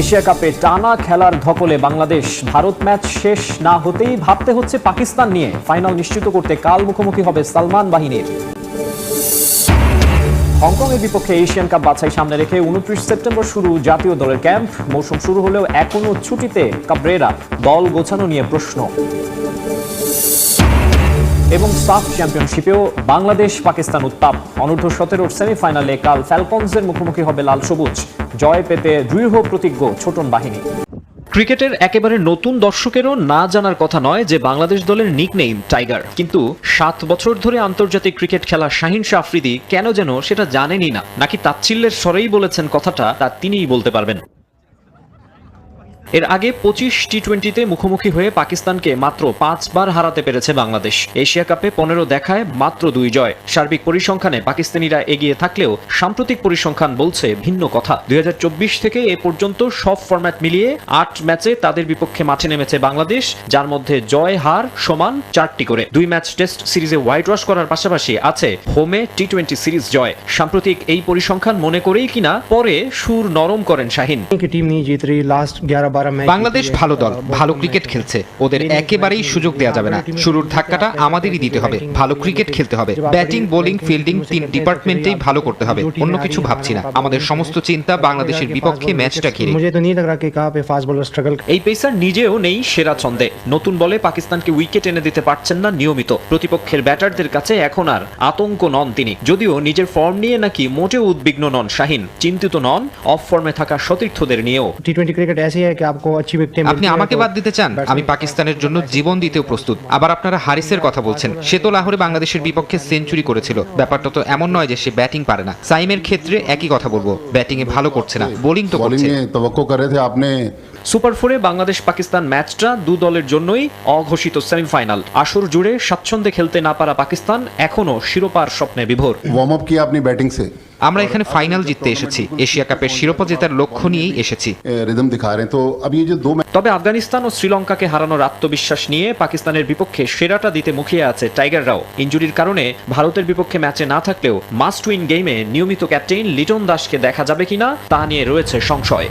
Asia কাপে টানা খেলার ধকলে বাংলাদেশ, ভারত ম্যাচ শেষ না হতেই ভাবতে হচ্ছে পাকিস্তান নিয়ে। ফাইনাল নিশ্চিত করতে কাল মুখোমুখি হবে সালমান বাহিনীর। হংকংয়ের বিপক্ষে এশিয়ান কাপ বাছাই সামনে রেখে উনত্রিশ সেপ্টেম্বর শুরু জাতীয় দলের ক্যাম্প। মৌসুম শুরু হলেও এখনও ছুটিতে কাবরেরা দল গোছানো নিয়ে প্রশ্ন। এবং সাফ চ্যাম্পিয়নশিপেও বাংলাদেশ পাকিস্তান উত্তাপ। অনূর্ধ্ব সতেরোর সেমিফাইনালে কাল ফ্যালকনসের মুখোমুখি হবে লাল সবুজ। জয় পেতে দৃঢ় প্রতিজ্ঞ ছোটন বাহিনী। ক্রিকেটের একেবারে নতুন দর্শকেরও না জানার কথা নয় যে বাংলাদেশ দলের নিকনেম টাইগার কিন্তু সাত বছর ধরে আন্তর্জাতিক ক্রিকেট খেলা শাহিন শাহ আফ্রিদি কেন যেন সেটা জানেনই না। নাকি তাচ্ছিল্যের স্বরেই বলেছেন কথাটা তা তিনিই বলতে পারবেন। এর আগে পঁচিশ টি টোয়েন্টিতে মুখোমুখি হয়ে পাকিস্তানকে মাত্র পাঁচবার হারাতে পেরেছে বাংলাদেশ। এশিয়া কাপে পনেরো দেখায় মাত্র দুই জয়। সার্বিক পরিসংখ্যানে পাকিস্তানিরা এগিয়ে থাকলেও সাম্প্রতিক পরিসংখ্যান বলছে ভিন্ন কথা। দুই হাজার চব্বিশ থেকে এ পর্যন্ত সব ফরম্যাট মিলিয়ে আট ম্যাচে তাদের বিপক্ষে মাঠে নেমেছে বাংলাদেশ, যার মধ্যে জয় হার সমান চারটি করে। দুই ম্যাচ টেস্ট সিরিজে হোয়াইট ওয়াশ করার পাশাপাশি আছে হোমে টি টোয়েন্টি সিরিজ জয়। সাম্প্রতিক এই পরিসংখ্যান মনে করেই কিনা পরে সুর নরম করেন শাহিন। টিম নিয়ে জিতরি লাস্ট গ্যারা বাংলাদেশ ভালো দল ভালো ক্রিকেট খেলছে। ওদের একেবারেই সুযোগ দেওয়া যাবে না। শুরুর ধাক্কাটা আমাদেরই দিতে হবে। ভালো ক্রিকেট খেলতে হবে। ব্যাটিং বোলিং ফিল্ডিং তিন ডিপার্টমেন্টেই ভালো করতে হবে। অন্য কিছু ভাবছি না। আমাদের সমস্ত চিন্তা বাংলাদেশের বিপক্ষে ম্যাচটা খেলে এই পেসার নিজেও নেই সেরা ছন্দে। নতুন বলে পাকিস্তানকে উইকেট এনে দিতে পারছেন না নিয়মিত। প্রতিপক্ষের ব্যাটারদের কাছে এখন আর আতঙ্ক নন তিনি। যদিও নিজের ফর্ম নিয়ে নাকি মোটেও উদ্বিগ্ন নন শাহিন। চিন্তিত নন অফ ফর্মে থাকা সতীর্থদের নিয়েও। টি টোয়েন্টি ক্রিকেট এসে আপনি আমাকে বাদ দিতে চান আমি পাকিস্তানের জন্য জীবন দিতেও প্রস্তুত। আবার আপনারা হারিসের কথা বলছেন। সে তো লাহোরে বাংলাদেশের বিপক্ষে সেঞ্চুরি করেছিল। ব্যাপারটা তো এমন নয় যে সে ব্যাটিং পারে না। সাইমের ক্ষেত্রে একই কথা বলব ব্যাটিং এ ভালো করছে না বোলিং তো করছে। আপনি। সুপার ফোরে বাংলাদেশ পাকিস্তান ম্যাচটা দু দলের জন্যই অঘোষিত সেমিফাইনাল। আসর জুড়ে স্বাচ্ছন্দ্যে খেলতে না পারা পাকিস্তান এখনও শিরোপার স্বপ্নে বিভোর। ওয়ার্ম আপ কি আপনি ব্যাটিং সে? আমরা এখানে ফাইনাল জিততে এসেছি। এশিয়া কাপের শিরোপা জেতার লক্ষ্য নিয়েই এসেছি। রিদম রে তো अब ये जो दो मैच তবে আফগানিস্তান ও শ্রীলঙ্কাকে হারানোর আত্মবিশ্বাস নিয়ে পাকিস্তানের বিপক্ষে সেরাটা দিতে মুখিয়ে আছে টাইগাররাও ইঞ্জুরির কারণে ভারতের বিপক্ষে ম্যাচে না থাকলেও মাস্ট উইন গেমে নিয়মিত ক্যাপ্টেন লিটন দাসকে দেখা যাবে কিনা তা নিয়ে রয়েছে সংশয়